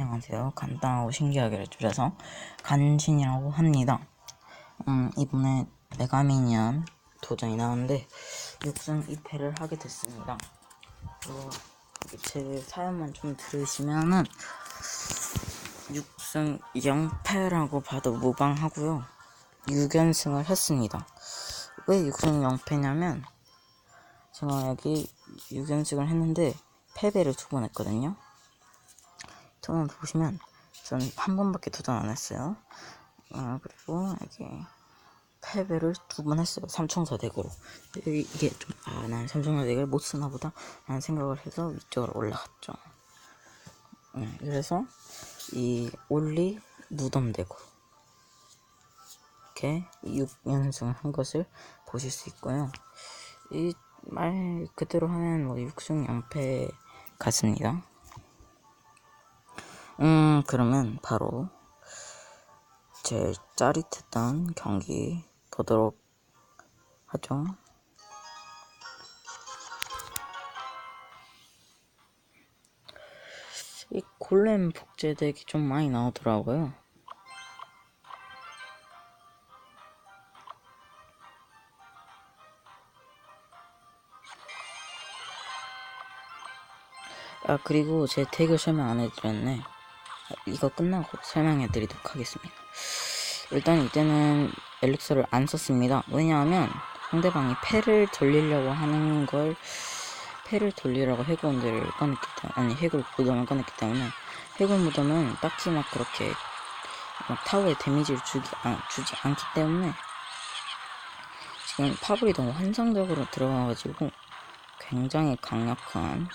안녕하세요. 간단하고 신기하게를 줄여서 간신이라고 합니다. 음, 이번에 메가미니언 도전이 나왔는데 6승 2패를 하게 됐습니다. 어, 제 사연만 좀 들으시면은 6승 0패라고 봐도 무방하고요. 6연승을 했습니다. 왜 6승 0패냐면 제가 여기 6연승을 했는데 패배를 두 번 했거든요. 저는 보시면 저는 한 번밖에 도전 안 했어요. 아 그리고 여기 패배를 두 번 했어요. 삼총사 덱으로. 이게 좀 아 난 삼총사 덱을 못 쓰나 보다 라는 생각을 해서 위쪽으로 올라갔죠. 네, 그래서 이 올리 무덤 덱으로 이렇게 6연승을 한 것을 보실 수 있고요. 이 말 그대로 하면 뭐 6승 0패 같습니다. 음, 그러면 바로 제 짜릿했던 경기 보도록 하죠. 이 골렘 복제 덱이 좀 많이 나오더라고요. 아, 그리고 제 덱을 설명 안 해드렸네. 이거 끝나고 설명해 드리도록 하겠습니다. 일단 이때는 엘릭서를 안 썼습니다. 왜냐하면 상대방이 패를 돌리려고 하는 걸 패를 돌리라고 해골들을 꺼냈기 때문에 아니 해골 무덤을 꺼냈기 때문에 해골 무덤은 딱히 막 그렇게 막 타워에 데미지를 주기, 아, 주지 않기 때문에 지금 파블이 너무 환상적으로 들어가가지고 굉장히 강력한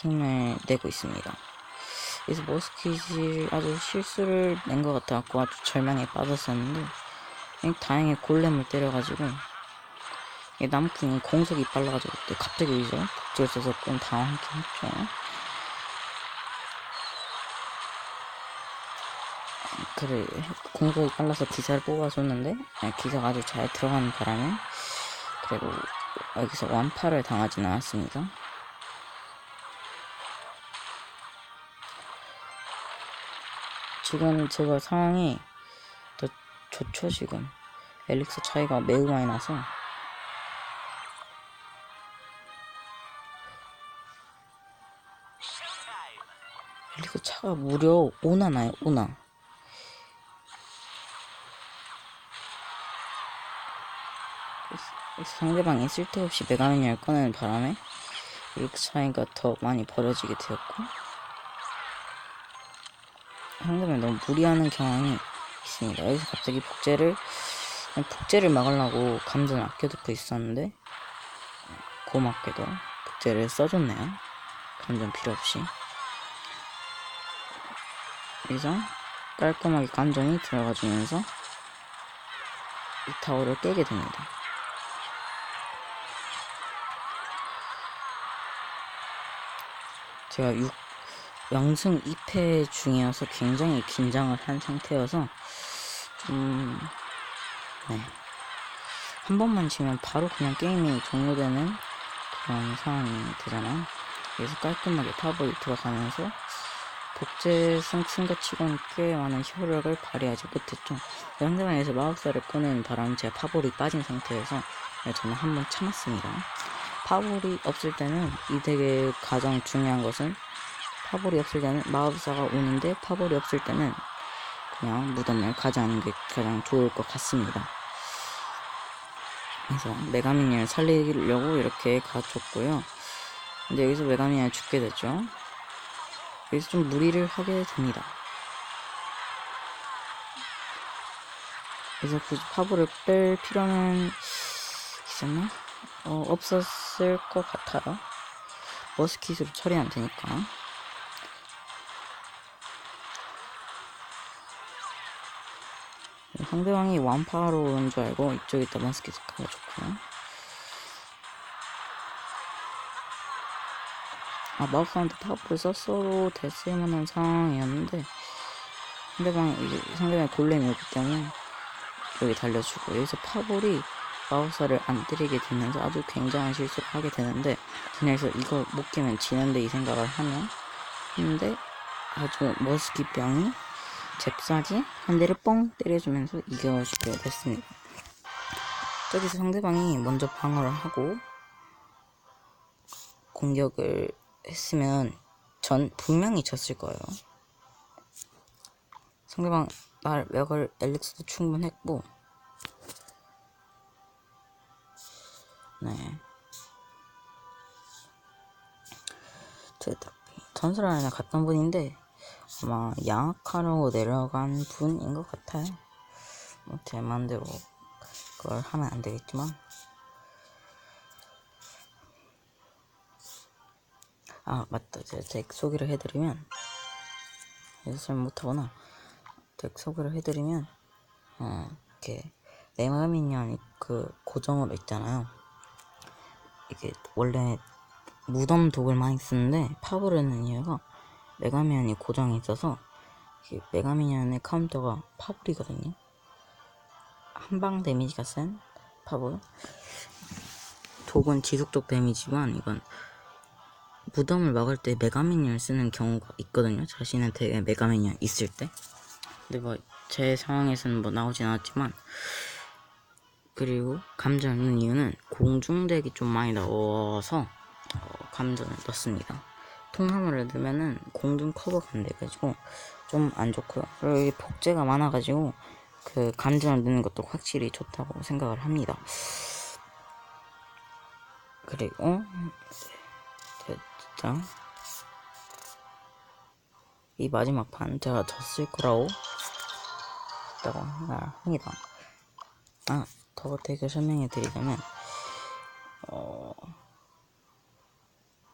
힘을 내고 있습니다. 그래서 머스킷이 아주 실수를 낸 것 같아갖고 아주 절망에 빠졌었는데 다행히 골렘을 때려가지고 나무꾼이 공속이 빨라가지고 또 갑자기 여기서 복제를 써서 좀 당황하긴 했죠. 그래 공속이 빨라서 기사를 뽑아줬는데 기사가 아주 잘 들어가는 바람에 그리고 여기서 완파를 당하진 않았습니다 지금 제가 상황이 더 좋죠 지금. 엘릭서 차이가 매우 많이 나서. 엘릭서 차가 무려 5나 나요? 5나. 상대방이 쓸데없이 메가미니를 꺼내는 바람에 엘릭서 차이가 더 많이 벌어지게 되었고 상대방이 너무 무리하는 경향이 있습니다. 여기서 갑자기 복제를 복제를 막으려고 감전을 아껴두고 있었는데 고맙게도 복제를 써줬네요. 감전 필요 없이 여기서 깔끔하게 감전이 들어가주면서 이 타워를 깨게 됩니다. 제가 6 0승 2패 중이어서 굉장히 긴장을 한 상태여서 좀 네. 한 번만 지면 바로 그냥 게임이 종료되는 그런 상황이 되잖아요. 그래서 깔끔하게 탑을 들어가면서 복제 승승과 치곤 꽤 많은 효력을 발휘하지 못했죠. 상대방에서 마법사를 꺼내는 바람 제 파볼이 빠진 상태에서 저는 한번 참았습니다. 파볼이 없을 때는 이 덱의 가장 중요한 것은 파볼이 없을 때는 마법사가 오는데 파볼이 없을 때는 그냥 무덤을 가져가는 게 가장 좋을 것 같습니다. 그래서 메가미니를 살리려고 이렇게 가졌고요. 근데 여기서 메가미니가 죽게 됐죠. 여기서 좀 무리를 하게 됩니다. 그래서 굳이 파볼을 뺄 필요는 있었나? 어, 없었을 것 같아요. 머스킷으로 처리하면 되니까. 상대방이 완파로 오는 줄 알고 이쪽에다 머스킷을 가져줬고요. 아, 마법사한테 파워풀 썼어도 됐을 만한 상황이었는데, 상대방이, 이제 상대방이 골렘이 오기 때문에, 여기 달려주고, 여기서 파볼이 마법사를 안 때리게 되면서 아주 굉장한 실수를 하게 되는데, 그냥 해서 이거 못 깨면 지는데 이 생각을 하면, 했는데, 아주 머스기병이 잽싸게 한 대를 뻥 때려주면서 이겨주게 됐습니다. 저기서 상대방이 먼저 방어를 하고 공격을 했으면 전 분명히 졌을 거예요. 상대방 날 외곽을 엘릭스도 충분했고 네. 제가 전설 안에 갔던 분인데 아마 양악하려고 내려간 분인 것 같아요. 뭐 제 맘대로 그걸 하면 안 되겠지만. 아 맞다. 제가 덱 소개를 해드리면. 연습 못하구나. 덱 소개를 해드리면 어 이렇게 네마미니언이 그 고정으로 있잖아요. 이게 원래 무덤 독을 많이 쓰는데 파브르는 이유가 메가미언이 고정이 있어서 이게 메가미언의 카운터가 파블이거든요 한방 데미지가 센 파블 독은 지속적 데미지만 이건 무덤을 막을 때 메가미니언을 쓰는 경우가 있거든요. 자신한테 메가미니언 있을 때. 근데 뭐 제 상황에서는 뭐 나오진 않았지만 그리고 감전을 넣는 이유는 공중덱이 좀 많이 나와서 어, 감전을 넣습니다. 통나무를 넣으면은 공중 커버가 안 돼가지고 좀 안 좋고요. 그리고 이 복제가 많아가지고 그 감전을 넣는 것도 확실히 좋다고 생각을 합니다. 그리고 진짜 이 마지막 판 제가 졌을 거라고 했다고 생각합니다. 아, 더 되게 설명해 드리자면 어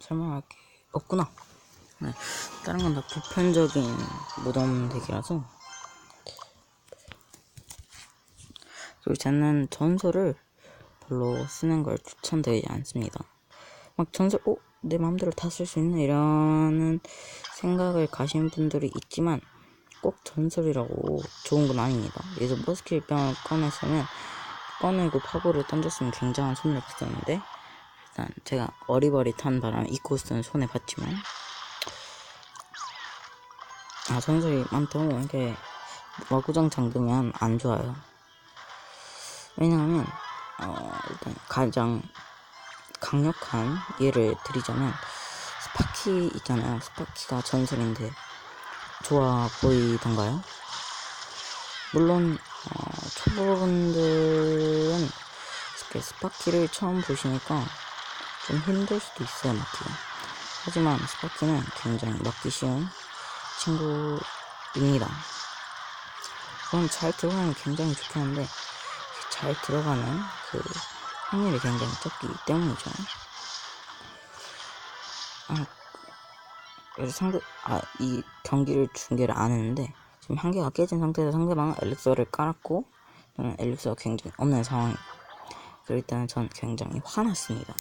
설명할 게 없구나. 네, 다른 건 다 보편적인 무덤 덱이라서 그리고 저는 전설을 별로 쓰는 걸 추천드리지 않습니다. 막 전설, 어? 내 마음대로 다 쓸 수 있네 이라는 생각을 가신 분들이 있지만 꼭 전설이라고 좋은 건 아닙니다. 그래서 머스킬 병을 꺼냈으면 꺼내고 파고를 던졌으면 굉장한 손해를 봤었는데 일단 제가 어리버리탄 바람에 이 코스는 손해 봤지만 아 전설이 많다고 이게 와구장 잠그면 안 좋아요. 왜냐하면 어 일단 가장 강력한 예를 드리자면 스파키 있잖아요. 스파키가 전설인데 좋아 보이던가요? 물론 어, 초보분들은 스파키를 처음 보시니까 좀 힘들 수도 있어요 맞기가. 하지만 스파키는 굉장히 맞기 쉬운 친구입니다. 그럼 잘 들어가면 굉장히 좋겠는데 잘 들어가는 그 확률이 굉장히 적기 때문이죠. 아, 그래서 상대, 아, 이 경기를 중계를 안 했는데, 지금 한 개가 깨진 상태에서 상대방은 엘릭서를 깔았고, 저는 엘릭서가 굉장히 없는 상황이고, 그럴 때는 전 굉장히 화났습니다.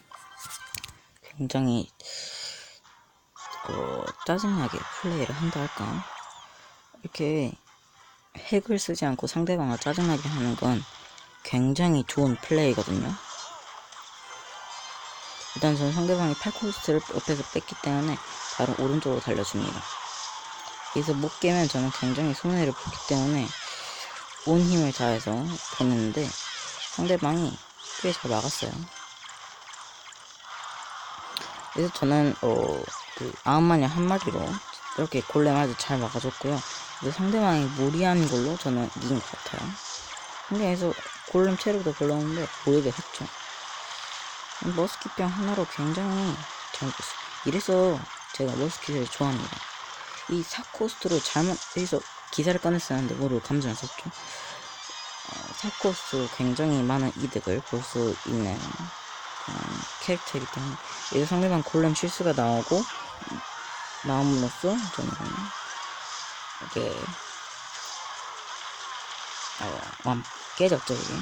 굉장히, 어, 짜증나게 플레이를 한다 할까? 이렇게 핵을 쓰지 않고 상대방을 짜증나게 하는 건 굉장히 좋은 플레이거든요. 일단 저는 상대방이 팔코스트를 옆에서 뺐기 때문에 바로 오른쪽으로 달려줍니다. 여기서 못 깨면 저는 굉장히 손해를 보기 때문에 온 힘을 다해서 보냈는데 상대방이 꽤 잘 막았어요. 그래서 저는 어그 아홉 마리 한 마리로 이렇게 골렘 아주 잘 막아줬고요. 그래서 상대방이 무리한 걸로 저는 이긴 것 같아요. 근데에서 골렘 체력도 별로 없는데 모르게 했죠. 머스킷병 하나로 굉장히 잘 됐어. 이래서 제가 머스킷을 좋아합니다. 이 사코스트로 잘못 여기서 기사를 꺼냈었는데 모르고 감전을 썼죠. 어, 사코스트 굉장히 많은 이득을 볼 수 있는 그런 캐릭터이기 때문에 여기서 상대방 골렘 실수가 나오고 나옴으로써 저는 이게 어, 완 깨졌죠 이게.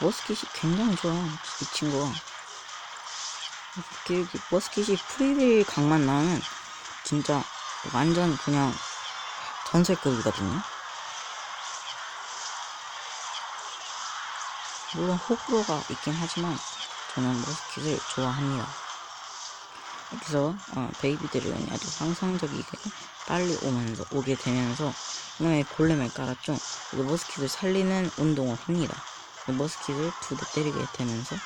머스킷이 굉장히 좋아 이 친구가 머스킷이 프리딜 각만 나오면 진짜 완전 그냥 전설급이거든요 물론 호불호가 있긴 하지만 저는 머스킷을 좋아합니다 여기서 어, 베이비들이 아주 상상적이게 빨리 오면서 오게 되면서 그다음에 골렘을 깔았죠. 이제 머스킷을 살리는 운동을 합니다. 그 머스킷을 두 대 때리게 되면서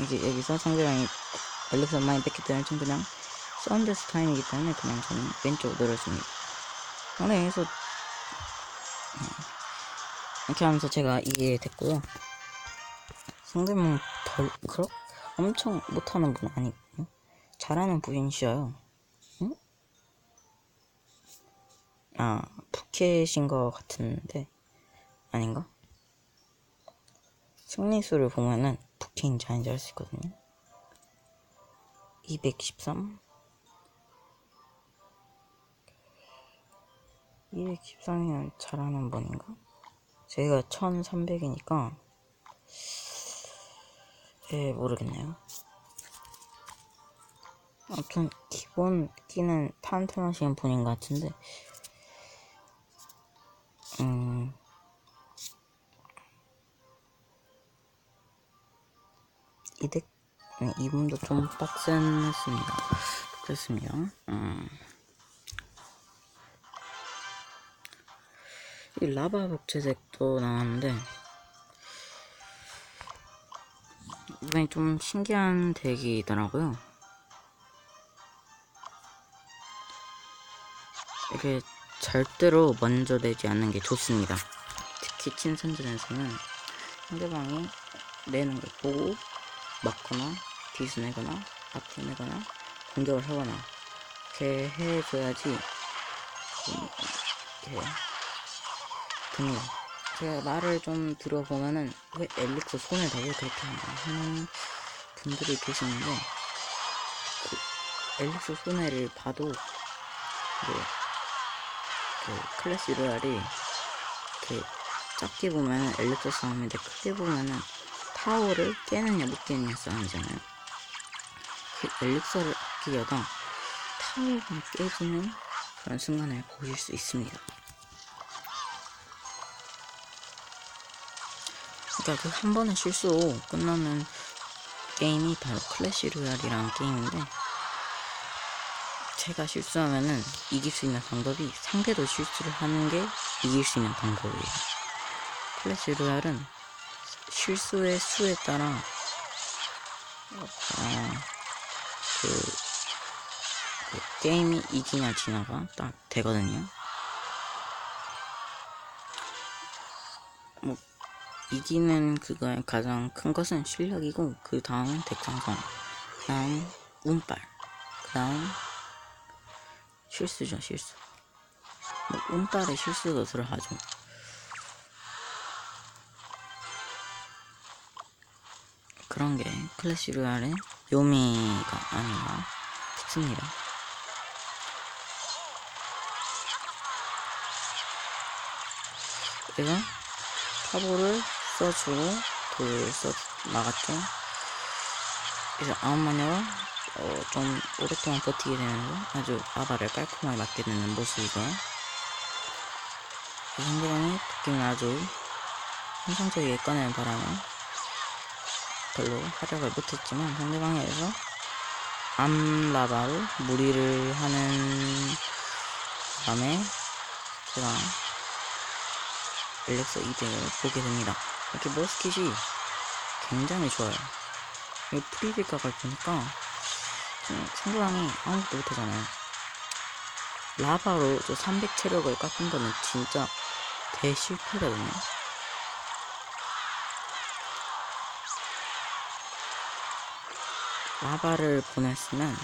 이제 여기서 상대방이 엘릭서 많이 뺐기 때문에 전 그냥 썬데스 타임이기 때문에 그냥 저는 왼쪽으로 늘어줍니다. 여기서 음, 이렇게 하면서 제가 이게 됐고요. 상대방 덜 그렇 엄청 못하는 분 아니거든요. 잘하는 분이셔요. 응? 아 푸켓인 것 같은데 아닌가? 승리수를 보면은 푸켓인지 아닌지 알 수 있거든요. 213 213이면 잘하는 분인가? 제가 1300이니까 예 모르겠네요. 아무튼 기본 끼는 탄탄하신 분인 것 같은데 음 이덱 네, 이분도 좀 빡센했습니다. 그렇습니다. 음. 이 라바 복제색도 나왔는데 이번에 좀 신기한 덱이더라고요. 이게 절대로 먼저 내지 않는 게 좋습니다. 특히 친선전에서는 상대방이 내는 걸 보고 막거나 뒤수 내거나 앞으로 내거나 공격을 하거나 이렇게 해줘야지 음, 이렇게 됩니다. 제가 말을 좀 들어보면은 왜 엘릭서 손을 대고 그렇게 하는 분들이 계시는데 그 엘릭서 손해를 봐도 이제 그 클래시 로얄이 이렇게 작게 보면은 엘릭서 싸움인데 크게 보면은 타워를 깨느냐 못 깨느냐 싸움이잖아요. 그 엘릭서를 아끼려다 타워가 깨지는 그런 순간을 보실 수 있습니다. 그러니까 그 한 번의 실수로 끝나는 게임이 바로 클래시 로얄이라는 게임인데 제가 실수하면은 이길 수 있는 방법이 상대도 실수를 하는 게 이길 수 있는 방법이에요. 클래시 로얄은 실수의 수에 따라 어, 그, 그 게임이 이기냐 지나가 딱 되거든요. 이기는 그거 가장 큰 것은 실력이고 그 다음은 덱상성, 그 다음 운빨, 그 다음 실수죠 실수. 뭐 운빨에 실수도 들어가죠. 그런 게 클래시 로얄의 묘미가 아닌가 싶습니다. 그래서 타보를 써주고 돌을 써 나갔죠. 그래서 아홉 마녀가 어, 좀 오랫동안 버티게 되면서 아주 아바를 깔끔하게 맞게 되는 모습이고요. 그 상대방이 느낌을 아주 환상적이게 꺼내는 바람에 별로 활약을 못했지만 상대방에서 암라바로 무리를 하는 다음에 제가 엘렉서 2등을 보게 됩니다. 이렇게 머스킷이 굉장히 좋아요. 이 프리딜 각을 보니까 상대방이 아무것도 못하잖아요. 라바로 저 300 체력을 깎은 거는 진짜 대실패거든요. 라바를 보냈으면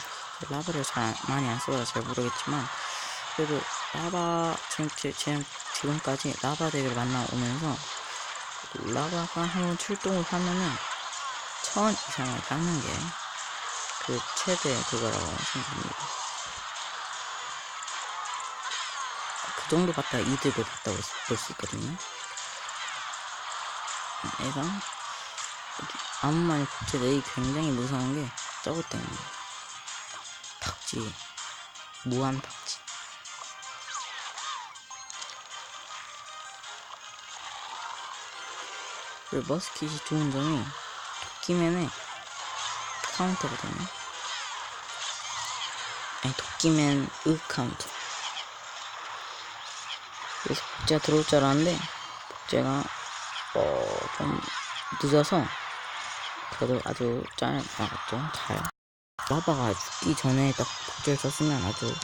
라바를 잘 많이 안 써서 잘 모르겠지만 그래도 라바 지금, 지금 지금까지 라바 덱을 만나오면서 라바가 한번 출동을 하면은 천 이상을 깎는 게 그 최대 그거라고 생각합니다. 그 정도 갖다 이득을 봤다고 볼 수 있거든요. 얘가 아무 말이 복제되기 굉장히 무서운 게 저것 때문에 팍지 무한 팍지 그리고 머스킷이 좋은 점이 도끼맨의 카운터거든요 아니 도끼맨 으 카운트 그래서 복제가 들어올 줄 알았는데 복제가 어 좀 늦어서 그래도 아주 잘 나갔죠 잘. 라바가 죽기 전에 딱 복제를 썼으면 아주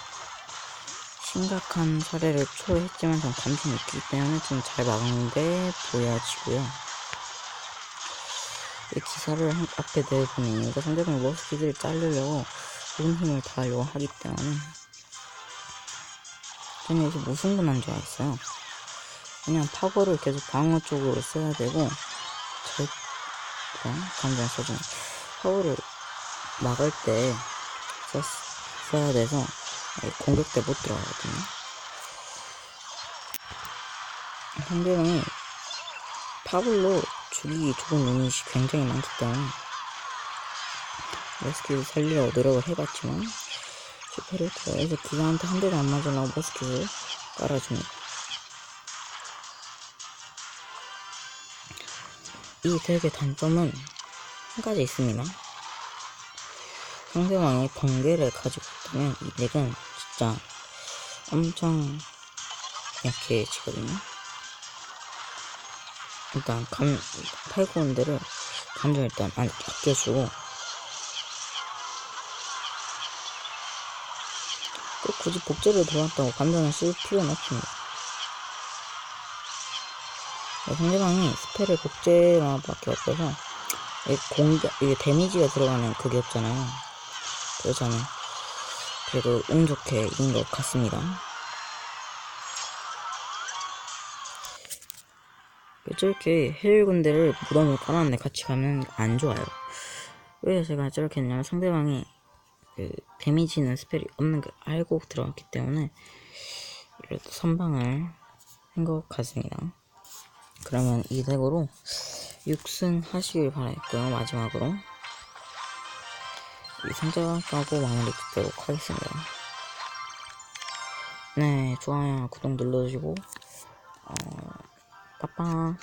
심각한 사례를 초래했지만 전 감정이 있기 때문에 좀잘게 보여지고요 이 기사를 한- 앞에 내보는 이유가 상대방 머스키드를 자르려고 온 힘을 다하려고 하기 때문에 저는 여기서 무승부난 줄 알았어요. 그냥 파고를 계속 방어 쪽으로 써야 되고 절 감정 써주는 파고를 막을 때 썼, 써야 돼서 공격 때 못 들어가거든요. 상대방이 파블로 죽이기 좋은 유닛이 굉장히 많기 때문에 머스킷을 살리려고 노력을 해봤지만. 그래서 기사한테 한 대도 안 맞으려고 머스킷을 깔아줍니다. 이 덱의 단점은 한 가지 있습니다. 상대방이 번개를 가지고 있다면 이 덱은 진짜 엄청 약해지거든요. 일단 감 데를 감정 일단 안 아껴주고 꼭 굳이 복제를 들어왔다고 감정을 쓸 필요는 없습니다. 네, 상대방이 스펠을 복제로밖에 없어서 공격 이게 데미지가 들어가는 그게 없잖아요. 그래서 저는 그래도 운 좋게 이긴 것 같습니다. 저렇게 해일 군대를 무덤을 깔았는데 같이 가면 안 좋아요. 왜 제가 저렇게 했냐면 상대방이 그 데미지는 스펠이 없는 걸 알고 들어갔기 때문에 그래도 선방을 한 것 같습니다. 그러면 이 덱으로 6승 하시길 바라겠고요. 마지막으로 이 상자 까고 마무리 짓도록 하겠습니다. 네, 좋아요, 구독 눌러주시고 어, 빠빠.